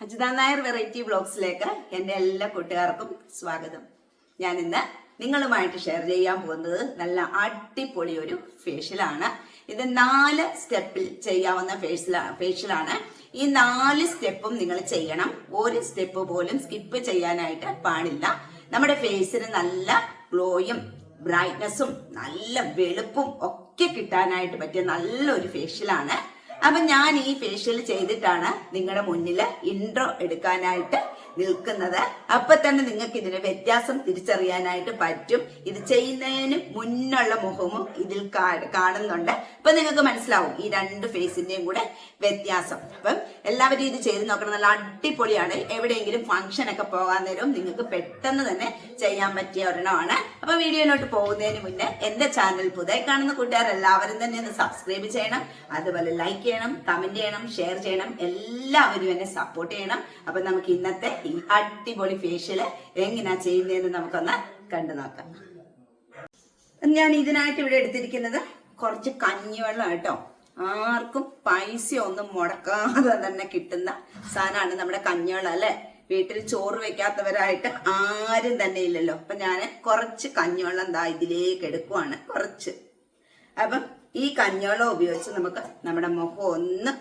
Ajitha Nair variety ബ്ലോഗ്സിലേക്ക് എന്റെ എല്ലാ കൂട്ടുകാർക്കും സ്വാഗതം. ഞാൻ ഇന്ന് നിങ്ങളുമായിട്ട് ഷെയർ ചെയ്യാൻ പോകുന്നത് നല്ല അടിപൊളി ഒരു ഫേഷ്യലാണ് ഇത് നാല് സ്റ്റെപ്പിൽ ചെയ്യാവുന്ന ഫേഷ്യലാണ് ഫേഷ്യലാണ് ഈ നാല് സ്റ്റെപ്പും നിങ്ങൾ ചെയ്യണം. ഒരു സ്റ്റെപ്പ് പോലും സ്കിപ്പ് ചെയ്യാനായിട്ട് പാടില്ല. നമ്മുടെ ഫേസിന് നല്ല ഗ്ലോയും ബ്രൈറ്റ്നസ്സും നല്ല വെളുപ്പും ഒക്കെ കിട്ടാനായിട്ട് പറ്റിയ നല്ലൊരു ഫേഷ്യലാണ് അപ്പൊ ഞാൻ ഈ ഫേഷ്യൽ ചെയ്തിട്ടാണ് നിങ്ങളുടെ മുന്നിൽ ഇൻട്രോ എടുക്കാനായിട്ട് നിൽക്കുന്നത്. അപ്പൊ തന്നെ നിങ്ങൾക്ക് ഇതിന്റെ വ്യത്യാസം തിരിച്ചറിയാനായിട്ട് പറ്റും. ഇത് ചെയ്യുന്നതിന് മുന്നുള്ള മുഖവും ഇതിൽ കാണുന്നുണ്ട്. അപ്പൊ നിങ്ങൾക്ക് മനസ്സിലാവും ഈ രണ്ട് ഫേസിന്റെയും കൂടെ വ്യത്യാസം. അപ്പം എല്ലാവരും ഇത് ചെയ്ത് നോക്കണം. നല്ല അടിപൊളിയാണ്. എവിടെയെങ്കിലും ഫംഗ്ഷൻ ഒക്കെ പോകാൻ നേരം നിങ്ങൾക്ക് പെട്ടെന്ന് തന്നെ ചെയ്യാൻ പറ്റിയ ഒരെണ്ണമാണ്. അപ്പൊ വീഡിയോയിലോട്ട് പോകുന്നതിന് മുന്നേ എന്റെ ചാനൽ പുതിയ കാണുന്ന കൂട്ടുകാർ എല്ലാവരും തന്നെ ഒന്ന് സബ്സ്ക്രൈബ് ചെയ്യണം. അതുപോലെ ലൈക്ക് ചെയ്യണം കമന്റ് ചെയ്യണം ഷെയർ ചെയ്യണം. എല്ലാവരും എന്നെ സപ്പോർട്ട് ചെയ്യണം. അപ്പൊ നമുക്ക് ഇന്നത്തെ അടിപൊളി ഫേഷ്യൽ എങ്ങനെയാ ചെയ്യുന്നതെന്ന് നമുക്കൊന്ന് കണ്ടു നോക്കാം. ഞാൻ ഇതിനായിട്ട് ഇവിടെ എടുത്തിരിക്കുന്നത് കുറച്ച് കഞ്ഞിവെള്ളം കേട്ടോ. ആർക്കും പൈസ ഒന്നും മുടക്കാതെ തന്നെ കിട്ടുന്ന സാധനമാണ് നമ്മുടെ കഞ്ഞിവെള്ളം അല്ലെ? വീട്ടിൽ ചോറ് വെക്കാത്തവരായിട്ട് ആരും തന്നെ ഇല്ലല്ലോ. അപ്പൊ ഞാൻ കുറച്ച് കഞ്ഞിവെള്ളം ദാ ഇതിലേക്ക് എടുക്കുവാണ് കുറച്ച്. അപ്പം ഈ കഞ്ഞിവെള്ളം ഉപയോഗിച്ച് നമുക്ക് നമ്മുടെ മുഖം ഒന്ന്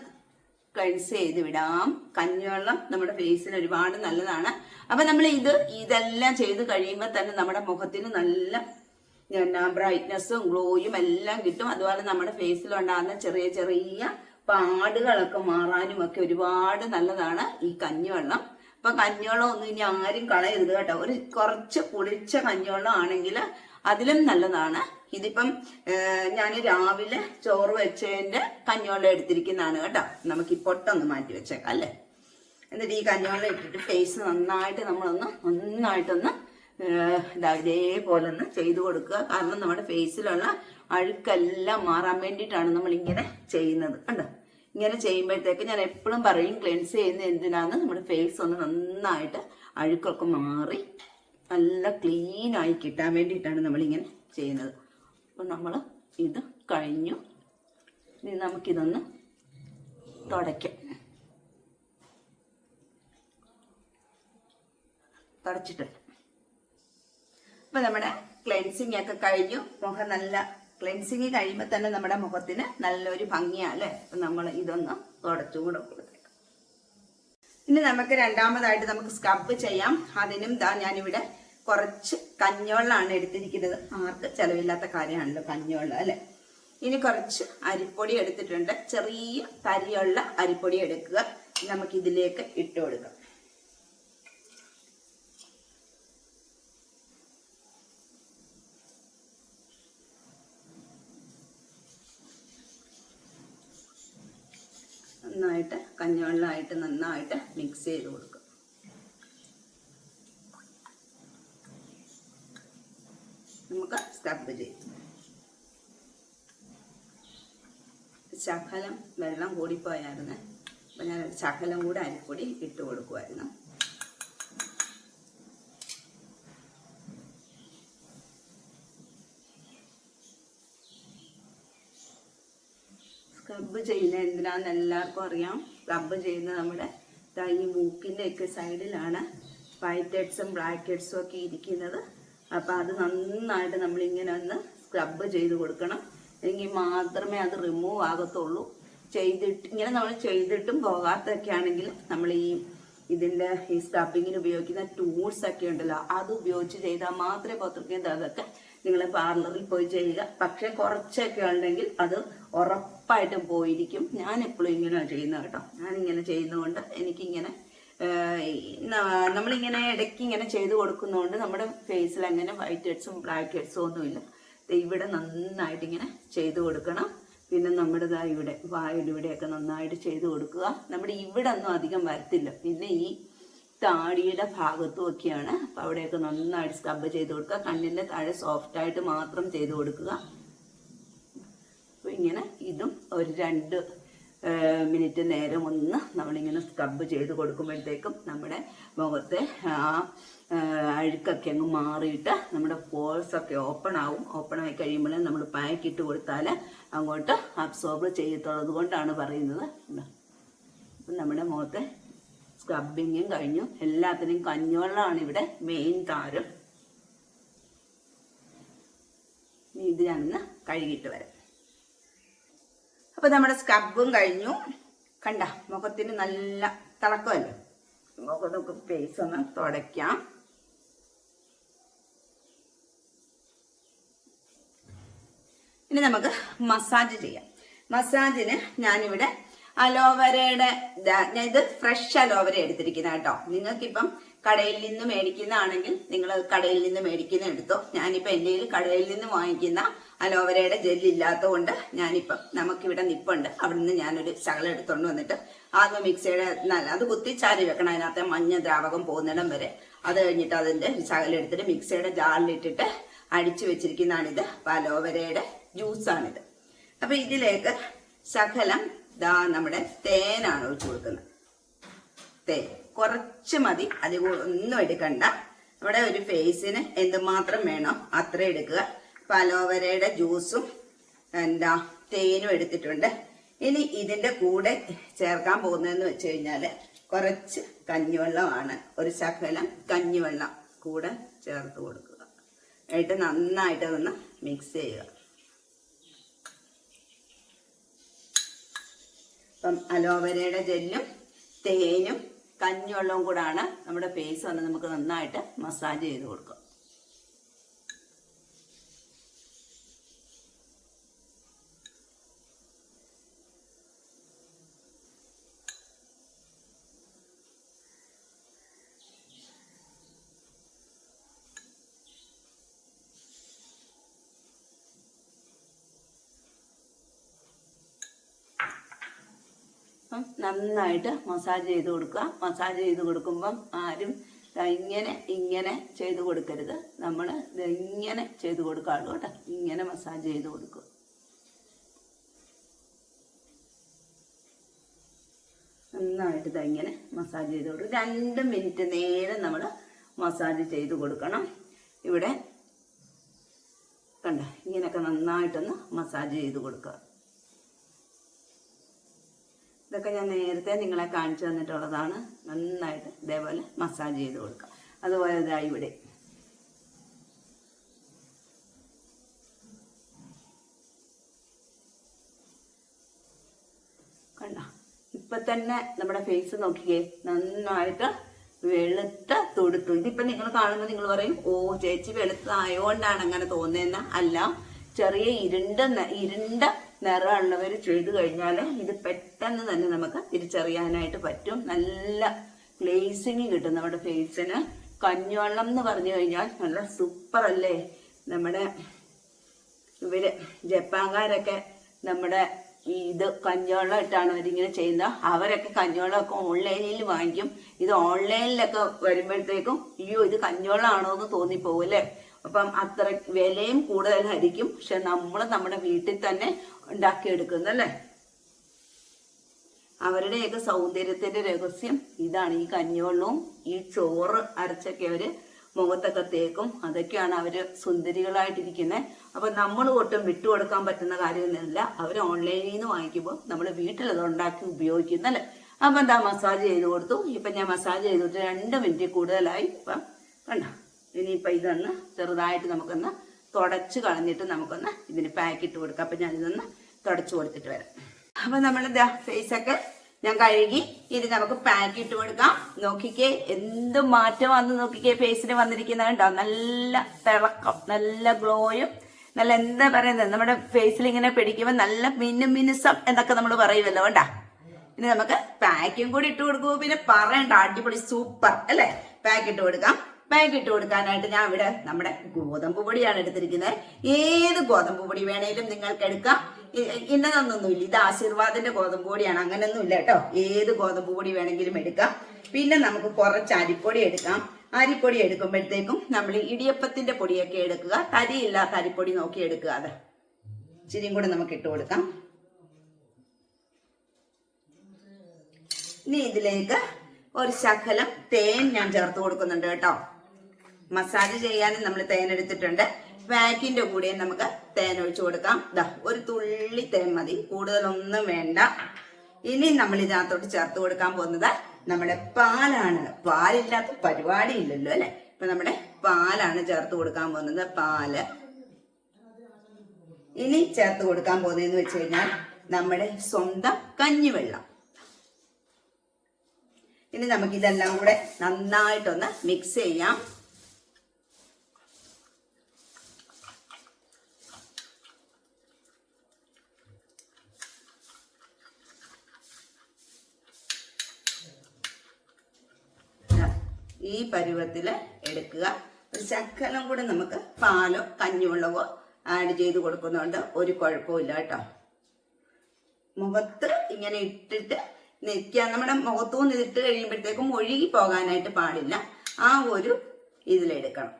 ക്ലെൻസ് ചെയ്ത് വിടാം. കഞ്ഞിവെള്ളം നമ്മുടെ ഫേസിന് ഒരുപാട് നല്ലതാണ്. അപ്പൊ നമ്മൾ ഇത് ഇതെല്ലാം ചെയ്ത് കഴിയുമ്പോൾ തന്നെ നമ്മുടെ മുഖത്തിന് നല്ല ബ്രൈറ്റ്നസ്സും ഗ്ലോയും എല്ലാം കിട്ടും. അതുപോലെ നമ്മുടെ ഫേസിലുണ്ടാകുന്ന ചെറിയ ചെറിയ പാടുകളൊക്കെ മാറാനും ഒക്കെ ഒരുപാട് നല്ലതാണ് ഈ കഞ്ഞിവെള്ളം. അപ്പൊ കഞ്ഞിവെള്ളം ഒന്നും ഇനി ആരും കളയരുത് കേട്ടോ. ഒരു കുറച്ച് പുളിച്ച കഞ്ഞിവെള്ളം ആണെങ്കിൽ അതിലും നല്ലതാണ്. ഇതിപ്പം ഞാൻ രാവിലെ ചോറ് വെച്ചതിന്റെ കഞ്ഞിവെള്ളം എടുത്തിരിക്കുന്നതാണ് കേട്ടോ. നമുക്ക് ഈ പൊട്ടൊന്ന് മാറ്റി വെച്ചേക്കാം അല്ലേ? എന്നിട്ട് ഈ കഞ്ഞിവെള്ളം ഇട്ടിട്ട് ഫേസ് നന്നായിട്ട് നമ്മളൊന്ന് നന്നായിട്ടൊന്ന് ഇതേപോലെ ഒന്ന് ചെയ്തു കൊടുക്കുക. കാരണം നമ്മുടെ ഫേസിലുള്ള അഴുക്കെല്ലാം മാറാൻ വേണ്ടിയിട്ടാണ് നമ്മളിങ്ങനെ ചെയ്യുന്നത് കണ്ടോ? ഇങ്ങനെ ചെയ്യുമ്പോഴത്തേക്ക് ഞാൻ എപ്പോഴും പറയും ക്ലെൻസ് ചെയ്യുന്ന എന്തിനാന്ന്? നമ്മുടെ ഫേസ് ഒന്ന് നന്നായിട്ട് അഴുക്കൊക്കെ മാറി നല്ല ക്ലീനായി കിട്ടാൻ വേണ്ടിയിട്ടാണ് നമ്മളിങ്ങനെ ചെയ്യുന്നത്. അപ്പം നമ്മൾ ഇത് കഴിഞ്ഞു. ഇനി നമുക്കിതൊന്ന് തുടയ്ക്കാം. തുടച്ചിട്ടുണ്ട് അപ്പോൾ നമ്മുടെ ക്ലെൻസിങ് ഒക്കെ കഴിഞ്ഞു. മുഖം നല്ല ക്ലെൻസിങ് കഴിയുമ്പോൾ തന്നെ നമ്മുടെ മുഖത്തിന് നല്ലൊരു ഭംഗിയാണ് അല്ലേ അപ്പൊ നമ്മൾ ഇതൊന്ന് തുടച്ചും കൂടെ കൊടുത്തേക്കാം. ഇനി നമുക്ക് രണ്ടാമതായിട്ട് നമുക്ക് സ്ക്രബ് ചെയ്യാം. അതിനും ദാ ഞാനിവിടെ കുറച്ച് കഞ്ഞോളാണ് എടുത്തിരിക്കുന്നത്. ആർക്ക് ചെലവില്ലാത്ത കാര്യമാണല്ലോ കഞ്ഞോള അല്ലെ? ഇനി കുറച്ച് അരിപ്പൊടി എടുത്തിട്ടുണ്ട്. ചെറിയ തരിയുള്ള അരിപ്പൊടി എടുക്കുക. നമുക്ക് ഇതിലേക്ക് ഇട്ട് കൊടുക്കാം. നന്നായിട്ട് കഞ്ഞവെള്ളമായിട്ട് നന്നായിട്ട് മിക്സ് ചെയ്ത് കൊടുക്കും നമുക്ക് സ്ക്രബ് ചെയ്യും. ശകലം വെള്ളം കൂടിപ്പോയായിരുന്നു. അപ്പം ഞാൻ ശകലം കൂടെ അരിപ്പൊടി ഇട്ട് കൊടുക്കുമായിരുന്നു സ്ക്രബ് ചെയ്യുന്നത് എന്തിനാന്ന് എല്ലാവർക്കും അറിയാം. സ്ക്രബ് ചെയ്യുന്ന നമ്മുടെ ഈ മൂക്കിന്റെ ഒക്കെ സൈഡിലാണ് വൈറ്റ് ഹെഡ്സും ബ്ലാക്ക് ഹെഡ്സും ഒക്കെ ഇരിക്കുന്നത്. അപ്പം അത് നന്നായിട്ട് നമ്മളിങ്ങനെ ഒന്ന് സ്ക്രബ് ചെയ്ത് കൊടുക്കണം. എങ്കിൽ മാത്രമേ അത് റിമൂവ് ആകത്തുള്ളൂ. ചെയ്തിട്ട് ഇങ്ങനെ നമ്മൾ ചെയ്തിട്ടും പോകാത്തൊക്കെ ആണെങ്കിൽ നമ്മൾ ഈ ഇതിന്റെ ഈ സ്ക്രബിങ്ങിന് ഉപയോഗിക്കുന്ന ടൂൾസ് ഒക്കെ ഉണ്ടല്ലോ അത് ഉപയോഗിച്ച് ചെയ്താൽ മാത്രമേ പോത്തിരിക്കുന്നത് അതൊക്കെ നിങ്ങൾ പാർലറിൽ പോയി ചെയ്യുക. പക്ഷെ കുറച്ചൊക്കെ ഉണ്ടെങ്കിൽ അത് ഉറപ്പായിട്ടും പോയിരിക്കും. ഞാൻ എപ്പോഴും ഇങ്ങനെയാണ് ചെയ്യുന്നത് കേട്ടോ. ഞാനിങ്ങനെ ചെയ്യുന്നതുകൊണ്ട് എനിക്കിങ്ങനെ നമ്മളിങ്ങനെ ഇടയ്ക്ക് ഇങ്ങനെ ചെയ്ത് കൊടുക്കുന്നതുകൊണ്ട് നമ്മുടെ ഫേസിൽ അങ്ങനെ വൈറ്റ് ഹെഡ്സും ബ്ലാക്ക് ഹെഡ്സും ഒന്നുമില്ല ഇവിടെ നന്നായിട്ട് ഇങ്ങനെ ചെയ്ത് കൊടുക്കണം. പിന്നെ നമ്മുടെ ദാ ഇവിടെ വായുടെ ഇവിടെയൊക്കെ നന്നായിട്ട് ചെയ്ത് കൊടുക്കുക. നമ്മുടെ ഇവിടെ ഒന്നും അധികം വരത്തില്ല. പിന്നെ ഈ താടിയുടെ ഭാഗത്തും ഒക്കെയാണ്. അപ്പം അവിടെയൊക്കെ നന്നായിട്ട് സ്ക്രബ് ചെയ്ത് കൊടുക്കുക. കണ്ണിന്റെ താഴെ സോഫ്റ്റ് ആയിട്ട് മാത്രം ചെയ്ത് കൊടുക്കുക. അപ്പോൾ ഇങ്ങനെ ഇതും ഒരു രണ്ട് മിനിറ്റ് നേരം ഒന്ന് നമ്മളിങ്ങനെ സ്ക്രബ് ചെയ്ത് കൊടുക്കുമ്പോഴത്തേക്കും നമ്മുടെ മുഖത്തെ ആ അഴുക്കൊക്കെ അങ്ങ് മാറിയിട്ട് നമ്മുടെ പോൾസൊക്കെ ഓപ്പൺ ആവും. ഓപ്പൺ ആയി കഴിയുമ്പോൾ നമ്മൾ പാക്ക് ഇട്ട് കൊടുത്താൽ അങ്ങോട്ട് അബ്സോർബ് ചെയ്യത്തുള്ളത് കൊണ്ടാണ് പറയുന്നത്. അപ്പം നമ്മുടെ മുഖത്തെ സ്ക്രബിങ്ങും കഴിഞ്ഞു. എല്ലാത്തിനും കഞ്ഞുവെള്ളമാണ് ഇവിടെ മെയിൻ താരം ഇനി ഇത് ഞാനൊന്ന് കഴുകിയിട്ട് വരാം. അപ്പൊ നമ്മുടെ സ്ക്രബും കഴിഞ്ഞു. കണ്ട മുഖത്തിന് നല്ല തിളക്കമല്ലേ? മുഖം ഫേസ് ഒന്ന് തുടയ്ക്കാം. ഇനി നമുക്ക് മസാജ് ചെയ്യാം. മസാജിന് ഞാനിവിടെ അലോവരയുടെ ഞാൻ ഇത് ഫ്രഷ് അലോവര എടുത്തിരിക്കുന്ന കേട്ടോ. നിങ്ങൾക്കിപ്പം കടയിൽ നിന്ന് മേടിക്കുന്നതാണെങ്കിൽ നിങ്ങൾ കടയിൽ നിന്ന് മേടിക്കുന്ന എടുത്തോ. ഞാനിപ്പോൾ എന്റെ കയ്യിൽ കടയിൽ നിന്ന് വാങ്ങിക്കുന്ന അലോവരയുടെ ജെല്ലില്ലാത്തതുകൊണ്ട് ഞാനിപ്പം നമുക്കിവിടെ നിപ്പുണ്ട്. അവിടെ നിന്ന് ഞാനൊരു ശകലം എടുത്തുകൊണ്ട് വന്നിട്ട് ആദ്യം മിക്സിയുടെ നല്ല അത് കുത്തി ചാരി വെക്കണം. അതിനകത്തെ മഞ്ഞ ദ്രാവകം പോകുന്നിടം വരെ. അത് കഴിഞ്ഞിട്ട് അതിന്റെ ശകലം എടുത്തിട്ട് മിക്സിയുടെ ജാറിലിട്ടിട്ട് അടിച്ചു വെച്ചിരിക്കുന്നതാണിത്. അപ്പൊ അലോവരയുടെ ജ്യൂസാണിത് അപ്പൊ ഇതിലേക്ക് ശകലം ദാ നമ്മുടെ തേനാണ് ഒഴിച്ചു കൊടുക്കുന്നത്. തേൻ. കുറച്ച് മതി. അതിൽ ഒന്നും എടുക്കണ്ട. നമ്മുടെ ഒരു ഫേസിന് എന്തുമാത്രം വേണോ അത്ര എടുക്കുക. അപ്പൊ അലോവരയുടെ ജ്യൂസും എന്താ തേനും എടുത്തിട്ടുണ്ട്. ഇനി ഇതിന്റെ കൂടെ ചേർക്കാൻ പോകുന്നതെന്ന് വെച്ച് കഴിഞ്ഞാൽ കുറച്ച് കഞ്ഞിവെള്ളമാണ്. ഒരു ശകലം കഞ്ഞിവെള്ളം കൂടെ ചേർത്ത് കൊടുക്കുക. എന്നിട്ട് നന്നായിട്ട് അതൊന്ന് മിക്സ് ചെയ്യുക. അപ്പം അലോവരയുടെ ജെല്ലും തേനും കഞ്ഞിവെള്ളവും കൂടാണ് നമ്മുടെ ഫേസ് വന്ന് നമുക്ക് നന്നായിട്ട് മസാജ് ചെയ്ത് കൊടുക്കുക. അപ്പം നന്നായിട്ട് മസാജ് ചെയ്ത് കൊടുക്കുക. മസാജ് ചെയ്ത് കൊടുക്കുമ്പം ആരും ഇങ്ങനെ ഇങ്ങനെ ചെയ്ത് കൊടുക്കരുത്. നമ്മൾ ഇങ്ങനെ ചെയ്ത് കൊടുക്കാറുള്ളൂ കേട്ടോ. ഇങ്ങനെ മസാജ് ചെയ്ത് കൊടുക്കുക. നന്നായിട്ട് ഇങ്ങനെ മസാജ് ചെയ്ത് കൊടുക്കും രണ്ട് മിനിറ്റ് നേരം നമ്മൾ മസാജ് ചെയ്ത് കൊടുക്കണം. ഇവിടെ കണ്ട? ഇങ്ങനെയൊക്കെ നന്നായിട്ടൊന്ന് മസാജ് ചെയ്ത് കൊടുക്കുക. ഇതൊക്കെ ഞാൻ നേരത്തെ നിങ്ങളെ കാണിച്ചു തന്നിട്ടുള്ളതാണ്. നന്നായിട്ട് ഇതേപോലെ മസാജ് ചെയ്ത് കൊടുക്കുക അതുപോലെ ഇതാ ഇവിടെ. കണ്ട? ഇപ്പൊ തന്നെ നമ്മുടെ ഫേസ് നോക്കിയേ നന്നായിട്ട് വെളുത്ത തൊടുത്തു ഇതിപ്പൊ നിങ്ങൾ കാണുമ്പോൾ നിങ്ങൾ പറയും ഓ ചേച്ചി വെളുത്തായോണ്ടാണ് അങ്ങനെ തോന്നുന്നതെന്ന്? അല്ല ചെറിയ ഇരുണ്ട ഇരുണ്ട നിറമുള്ളവർ ചെയ്തു കഴിഞ്ഞാൽ ഇത് പെട്ടെന്ന് തന്നെ നമുക്ക് തിരിച്ചറിയാനായിട്ട് പറ്റും. നല്ല ഗ്ലേസിങ് കിട്ടും നമ്മുടെ ഫേസിന് കഞ്ഞുവെള്ളം എന്ന് പറഞ്ഞു കഴിഞ്ഞാൽ നല്ല സൂപ്പർ അല്ലേ? നമ്മുടെ ഇവർ ജപ്പാൻകാരൊക്കെ നമ്മുടെ ഇത് കഞ്ഞോളം ഇട്ടാണ് അവരിങ്ങനെ ചെയ്യുന്നത്. അവരൊക്കെ കഞ്ഞോളമൊക്കെ ഓൺലൈനിൽ വാങ്ങിക്കും. ഇത് ഓൺലൈനിലൊക്കെ വരുമ്പോഴത്തേക്കും അയ്യോ ഇത് കഞ്ഞോളമാണോ എന്ന് തോന്നിപ്പോകും അല്ലേ? അപ്പം അത്ര വിലയും കൂടുതലായിരിക്കും. പക്ഷെ നമ്മൾ നമ്മുടെ വീട്ടിൽ തന്നെ ഉണ്ടാക്കിയെടുക്കുന്നല്ലേ അവരുടെയൊക്കെ സൗന്ദര്യത്തിന്റെ രഹസ്യം ഇതാണ്. ഈ കഞ്ഞിവെള്ളവും ഈ ചോറ് അരച്ചൊക്കെ അവർ മുഖത്തൊക്കെ തേക്കും. അതൊക്കെയാണ് അവർ സുന്ദരികളായിട്ടിരിക്കുന്നത് അപ്പൊ നമ്മൾ ഒട്ടും വിട്ടുകൊടുക്കാൻ പറ്റുന്ന കാര്യമൊന്നുമില്ല. അവർ ഓൺലൈനിൽ നിന്ന് വാങ്ങിക്കുമ്പോൾ നമ്മൾ വീട്ടിൽ അത് ഉണ്ടാക്കി ഉപയോഗിക്കുന്നല്ലേ അപ്പൊ എന്താ മസാജ് ചെയ്ത് കൊടുത്തു. ഇപ്പൊ ഞാൻ മസാജ് ചെയ്തിട്ട് രണ്ട് മിനിറ്റ് കൂടുതലായി. ഇപ്പം കണ്ട? ഇനിയിപ്പൊ ഇതൊന്ന് ചെറുതായിട്ട് നമുക്കൊന്ന് തുടച്ച് കളഞ്ഞിട്ട് നമുക്കൊന്ന് ഇതിന് പാക്കിട്ട് കൊടുക്കാം. അപ്പൊ ഞാൻ ഇതൊന്ന് തുടച്ചു കൊടുത്തിട്ട് വരാം. അപ്പൊ നമ്മളിതാ ഫേസൊക്കെ ഞാൻ കഴുകി ഇത് നമുക്ക് പാക്ക് ഇട്ട് കൊടുക്കാം. നോക്കിക്കേ എന്ത് മാറ്റം വന്ന് നോക്കിക്കേ ഫേസിന് വന്നിരിക്കുന്നത് കണ്ടോ? നല്ല തിളക്കം നല്ല ഗ്ലോയും നല്ല എന്താ പറയുന്നത് നമ്മുടെ ഫേസിൽ ഇങ്ങനെ പിടിക്കുമ്പോൾ നല്ല മിന്നു മിനുസം എന്നൊക്കെ നമ്മൾ പറയുമല്ലോ കണ്ടാ? ഇനി നമുക്ക് പാക്കും കൂടി ഇട്ട് കൊടുക്കുമ്പോൾ പിന്നെ പറയണ്ട. അടിപൊളി സൂപ്പർ അല്ലേ? പാക്ക് ഇട്ട് കൊടുക്കാം. പാക്ക് ഇട്ട് കൊടുക്കാനായിട്ട് ഞാൻ ഇവിടെ നമ്മുടെ ഗോതമ്പ് പൊടിയാണ് എടുത്തിരിക്കുന്നത്. ഏത് ഗോതമ്പ് പൊടി വേണേലും നിങ്ങൾക്ക് എടുക്കാം. ഇന്നതൊന്നൊന്നുമില്ല ഇത് ആശീർവാദിന്റെ ഗോതമ്പ് പൊടിയാണ്. അങ്ങനെയൊന്നും ഇല്ല കേട്ടോ. ഏത് ഗോതമ്പ് പൊടി വേണമെങ്കിലും എടുക്കാം. പിന്നെ നമുക്ക് കുറച്ച് അരിപ്പൊടി എടുക്കാം. അരിപ്പൊടി എടുക്കുമ്പോഴത്തേക്കും നമ്മൾ ഇടിയപ്പത്തിന്റെ പൊടിയൊക്കെ എടുക്കുക. തരിയില്ലാത്ത അരിപ്പൊടി നോക്കി എടുക്കുക. അത് ഇച്ചിരിയും കൂടെ നമുക്ക് ഇട്ട് കൊടുക്കാം. ഇനി ഇതിലേക്ക് ഒരു ശകലം തേൻ ഞാൻ ചേർത്ത് കൊടുക്കുന്നുണ്ട് കേട്ടോ. മസാജ് ചെയ്യാനും നമ്മൾ തേൻ എടുത്തിട്ടുണ്ട്. വാക്കിന്റെ കൂടെ നമുക്ക് തേൻ ഒഴിച്ചു കൊടുക്കാം. ദാ ഒരു തുള്ളി തേൻ മതി. കൂടുതലൊന്നും വേണ്ട. ഇനി നമ്മൾ ഇതിനകത്തോട്ട് ചേർത്ത് കൊടുക്കാൻ പോകുന്നത് നമ്മുടെ പാലാണ്. പാലില്ലാത്ത പരിപാടി ഇല്ലല്ലോ അല്ലെ? ഇപ്പൊ നമ്മുടെ പാലാണ് ചേർത്ത് കൊടുക്കാൻ പോകുന്നത്. പാൽ. ഇനി ചേർത്ത് കൊടുക്കാൻ പോകുന്നതെന്ന് വെച്ച് കഴിഞ്ഞാൽ നമ്മുടെ സ്വന്തം കഞ്ഞിവെള്ളം. ഇനി നമുക്ക് ഇതെല്ലാം കൂടെ നന്നായിട്ടൊന്ന് മിക്സ് ചെയ്യാം ദാ, ഈ പരുവത്തിൽ എടുക്കുക. ഒരു ശക്കലം കൂടെ നമുക്ക് പാലോ കഞ്ഞിവെള്ളമോ ആഡ് ചെയ്ത് കൊടുക്കുന്നുണ്ട്. ഒരു കുഴപ്പമില്ല കേട്ടോ. മുഖത്ത് ഇങ്ങനെ ഇട്ടിട്ട് നിൽക്കുക. നമ്മുടെ മുഖത്തുനിന്ന് ഇതിട്ട് കഴിയുമ്പോഴത്തേക്കും ഒഴുകി പോകാനായിട്ട് പാടില്ല. ആ ഒരു ഇതിലെടുക്കണം.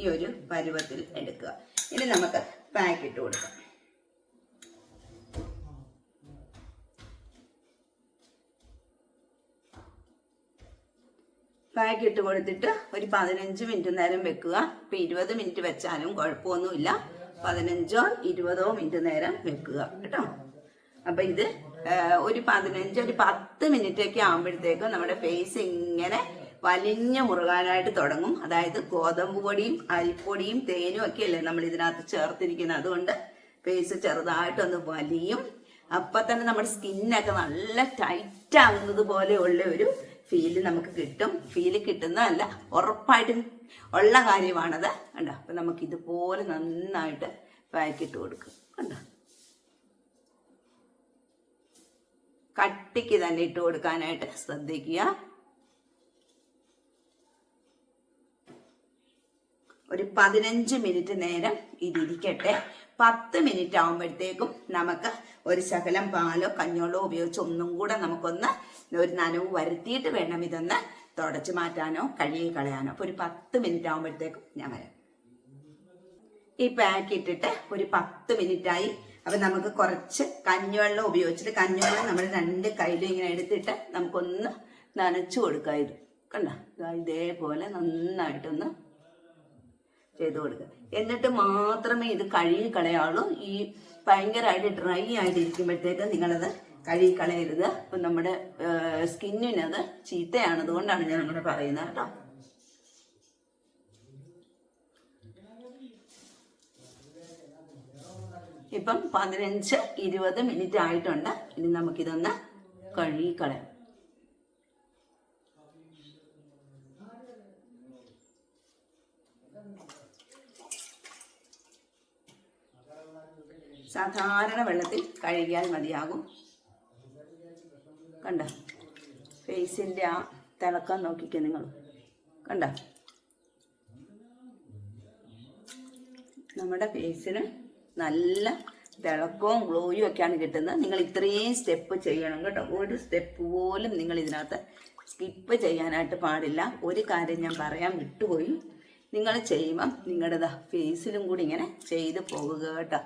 ഈ ഒരു പരുവത്തിൽ എടുക്കുക. ഇനി നമുക്ക് പാക്ക് ഇട്ട് കൊടുക്കാം. പാക്ക് ഇട്ട് കൊടുത്തിട്ട് ഒരു പതിനഞ്ച് മിനിറ്റ് നേരം വെക്കുക. ഇപ്പൊ ഇരുപത് മിനിറ്റ് വെച്ചാലും കുഴപ്പമൊന്നുമില്ല. പതിനഞ്ചോ ഇരുപതോ മിനിറ്റ് നേരം വെക്കുക. കേട്ടോ? അപ്പൊ ഇത് ഒരു പതിനഞ്ച് ഒരു പത്ത് മിനിറ്റ് ഒക്കെ ആകുമ്പോഴത്തേക്കും നമ്മുടെ ഫേസ് ഇങ്ങനെ വലിഞ്ഞ മുറുകാനായിട്ട് തുടങ്ങും. അതായത് ഗോതമ്പ് പൊടിയും അരിപ്പൊടിയും തേനും ഒക്കെ അല്ലേ നമ്മൾ ഇതിനകത്ത് ചേർത്തിരിക്കുന്നത്. അതുകൊണ്ട് ഫേസ് ചെറുതായിട്ടൊന്ന് വലിയും. അപ്പൊ തന്നെ നമ്മുടെ സ്കിന്നൊക്കെ നല്ല ടൈറ്റ് ആകുന്നത് പോലെയുള്ള ഒരു ഫീൽ നമുക്ക് കിട്ടും. ഫീൽ കിട്ടുന്നതല്ല ഉറപ്പായിട്ടും ഉള്ള കാര്യമാണത്. കണ്ടോ? അപ്പം നമുക്ക് ഇതുപോലെ നന്നായിട്ട് പാക്കിട്ട് കൊടുക്കും. കണ്ടോ? കട്ടിക്ക് തന്നെ ഇട്ട് കൊടുക്കാനായിട്ട് ശ്രദ്ധിക്കുക. ഒരു പതിനഞ്ച് മിനിറ്റ് നേരം ഇതിരിക്കട്ടെ. പത്ത് മിനിറ്റ് ആകുമ്പോഴത്തേക്കും നമുക്ക് ഒരു ശകലം പാലോ കഞ്ഞോളോ ഉപയോഗിച്ച് ഒന്നും കൂടെ നമുക്കൊന്ന് ഒരു നനവ് വരുത്തിയിട്ട് വേണം ഇതൊന്ന് തുടച്ചു മാറ്റാനോ കഴുകി കളയാനോ. അപ്പൊ ഒരു പത്ത് മിനിറ്റ് ആകുമ്പോഴത്തേക്കും ഞാൻ വരാം. ഈ പാക്ക് ഇട്ടിട്ട് ഒരു പത്ത് മിനിറ്റ് ആയി. അപ്പൊ നമുക്ക് കുറച്ച് കഞ്ഞിവെള്ളം ഉപയോഗിച്ചിട്ട് കഞ്ഞിവെള്ളം നമ്മൾ രണ്ട് കയ്യിലും ഇങ്ങനെ എടുത്തിട്ട് നമുക്കൊന്ന് നനച്ചു കൊടുക്കാം കണ്ട? ഇതേപോലെ നന്നായിട്ടൊന്ന് ചെയ്തു കൊടുക്കുക. എന്നിട്ട് മാത്രമേ ഇത് കഴുകി കളയാവുള്ളൂ. ഈ ഭയങ്കരമായിട്ട് ഡ്രൈ ആയിട്ടിരിക്കുമ്പോഴത്തേക്ക് നിങ്ങളത് കഴുകി കളയരുത്. അപ്പം നമ്മുടെ സ്കിന്നിനത് ചീത്തയാണ്. അതുകൊണ്ടാണ് ഞാൻ നിങ്ങളെ പറയുന്നത് കേട്ടോ. ഇപ്പം പതിനഞ്ച് ഇരുപത് മിനിറ്റ് ആയിട്ടുണ്ട്. ഇനി നമുക്കിതൊന്ന് കഴുകി കളയാം. സാധാരണ വെള്ളത്തിൽ കഴുകിയാൽ മതിയാകും. കണ്ട? ഫേസിന്റെ ആ തിളക്കം നോക്കിക്കേ നിങ്ങൾ. കണ്ട? നമ്മുടെ ഫേസിന് നല്ല തിളക്കവും ഗ്ലോയും ഒക്കെയാണ് കിട്ടുന്നത്. നിങ്ങൾ ഇത്രയും സ്റ്റെപ്പ് ചെയ്യണം കേട്ടോ. ഒരു സ്റ്റെപ്പ് പോലും നിങ്ങൾ ഇതിനകത്ത് സ്കിപ്പ് ചെയ്യാനായിട്ട് പാടില്ല. ഒരു കാര്യം ഞാൻ പറയാൻ വിട്ടുപോയി. നിങ്ങൾ ചെയ്യുമ്പം നിങ്ങളുടെ ഫേസിലും കൂടി ഇങ്ങനെ ചെയ്ത് പോകുക കേട്ടോ.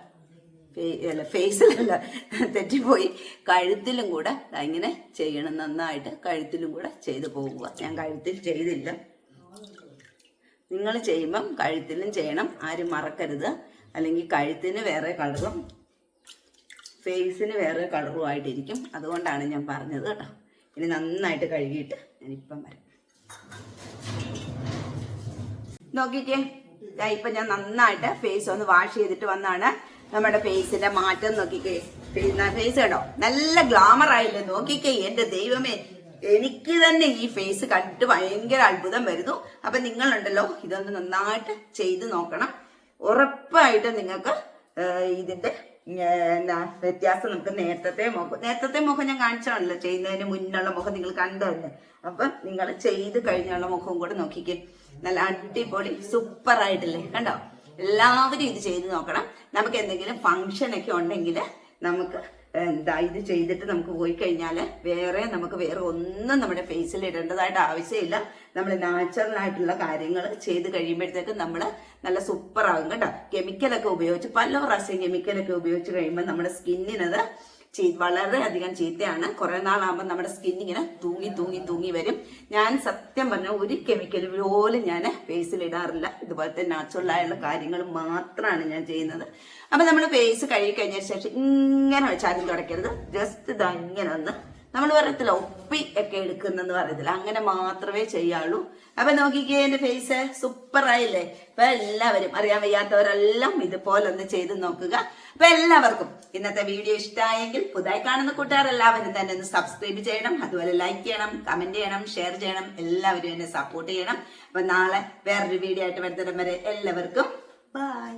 അല്ല ഫേസിലല്ല തെറ്റിപ്പോയി. കഴുത്തിലും കൂടെ ഇങ്ങനെ ചെയ്യണം നന്നായിട്ട് കഴുത്തിലും കൂടെ ചെയ്ത് പോകുക ഞാൻ കഴുത്തിൽ ചെയ്തില്ല. നിങ്ങൾ ചെയ്യുമ്പം കഴുത്തിലും ചെയ്യണം ആരും മറക്കരുത്. അല്ലെങ്കിൽ കഴുത്തിന് വേറെ കളറും ഫേസിന് വേറെ കളറും ആയിട്ടിരിക്കും. അതുകൊണ്ടാണ് ഞാൻ പറഞ്ഞത് കേട്ടോ. ഇനി നന്നായിട്ട് കഴുകിയിട്ട് ഞാനിപ്പം വരാം. നോക്കിക്കേ. ഇപ്പൊ ഞാൻ നന്നായിട്ട് ഫേസ് ഒന്ന് വാഷ് ചെയ്തിട്ട് വന്നാണ്. നമ്മുടെ ഫേസിന്റെ മാറ്റം നോക്കിക്കേ. ഫേസ് കണ്ടോ? നല്ല ഗ്ലാമർ ആയില്ലേ? നോക്കിക്കേ എന്റെ ദൈവമേ. എനിക്ക് തന്നെ ഈ ഫേസ് കണ്ടിട്ട് ഭയങ്കര അത്ഭുതം വരുന്നു. അപ്പൊ നിങ്ങളുണ്ടല്ലോ ഇതൊന്ന് നന്നായിട്ട് ചെയ്ത് നോക്കണം. ഉറപ്പായിട്ട് നിങ്ങൾക്ക് ഇതിന്റെ എന്നാ വ്യത്യാസം നമുക്ക് നേരത്തെ മുഖം നേരത്തെ മുഖം ഞാൻ കാണിച്ചാണല്ലോ ചെയ്യുന്നതിന് മുന്നുള്ള മുഖം നിങ്ങൾ കണ്ടതല്ലേ? അപ്പൊ നിങ്ങൾ ചെയ്ത് കഴിഞ്ഞുള്ള മുഖവും കൂടെ നോക്കിക്കേ. നല്ല അടിപൊളി സൂപ്പർ ആയിട്ടില്ലേ? കണ്ടോ? എല്ലാവരും ഇത് ചെയ്ത് നോക്കണം. നമുക്ക് എന്തെങ്കിലും ഫംഗ്ഷൻ ഒക്കെ ഉണ്ടെങ്കിൽ നമുക്ക് എന്താ ഇത് ചെയ്തിട്ട് നമുക്ക് പോയി കഴിഞ്ഞാൽ വേറെ നമുക്ക് വേറെ ഒന്നും നമ്മുടെ ഫേസിൽ ഇടേണ്ടതായിട്ട് ആവശ്യമില്ല. നമ്മൾ നാച്ചുറൽ ആയിട്ടുള്ള കാര്യങ്ങൾ ചെയ്ത് കഴിയുമ്പോഴത്തേക്കും നമ്മൾ നല്ല സൂപ്പർ ആകും കേട്ടോ. കെമിക്കലൊക്കെ ഉപയോഗിച്ച് പല പ്രാവശ്യം കെമിക്കലൊക്കെ ഉപയോഗിച്ച് കഴിയുമ്പോൾ നമ്മുടെ സ്കിന്നിനത് വളരെയധികം ചീത്തയാണ്. കുറെ നാളാകുമ്പോൾ നമ്മുടെ സ്കിൻ ഇങ്ങനെ തൂങ്ങി തൂങ്ങി തൂങ്ങി വരും. ഞാൻ സത്യം പറഞ്ഞ ഒരു കെമിക്കൽ പോലും ഞാൻ ഫേസിൽ ഇടാറില്ല. ഇതുപോലത്തെ നാച്ചുറൽ ആയുള്ള കാര്യങ്ങൾ മാത്രമാണ് ഞാൻ ചെയ്യുന്നത്. അപ്പൊ നമ്മൾ ഫേസ് കഴുകി കഴിഞ്ഞ ശേഷം ഇങ്ങനെ വെച്ചാൽ തുടക്കരുത് ജസ്റ്റ് ഇതാ ഇങ്ങനെ ഒന്ന് നമ്മൾ പറയത്തില്ല ഒപ്പി ഒക്കെ എടുക്കുന്നെന്ന് പറയത്തില്ല. അങ്ങനെ മാത്രമേ ചെയ്യാവുള്ളൂ. അപ്പൊ നോക്കിക്കേ എന്റെ ഫേസ് സൂപ്പർ ആയില്ലേ? അപ്പൊ എല്ലാവരും അറിയാൻ വയ്യാത്തവരെല്ലാം ഇതുപോലെ ഒന്ന് ചെയ്ത് നോക്കുക. അപ്പൊ എല്ലാവർക്കും ഇന്നത്തെ വീഡിയോ ഇഷ്ടമായെങ്കിൽ പുതുതായി കാണുന്ന കൂട്ടുകാർ എല്ലാവരും തന്നെ ഒന്ന് സബ്സ്ക്രൈബ് ചെയ്യണം. അതുപോലെ ലൈക്ക് ചെയ്യണം കമന്റ് ചെയ്യണം ഷെയർ ചെയ്യണം. എല്ലാവരും എന്നെ സപ്പോർട്ട് ചെയ്യണം. അപ്പൊ നാളെ വേറൊരു വീഡിയോ ആയിട്ട് വരുന്നിടം വരെ എല്ലാവർക്കും ബൈ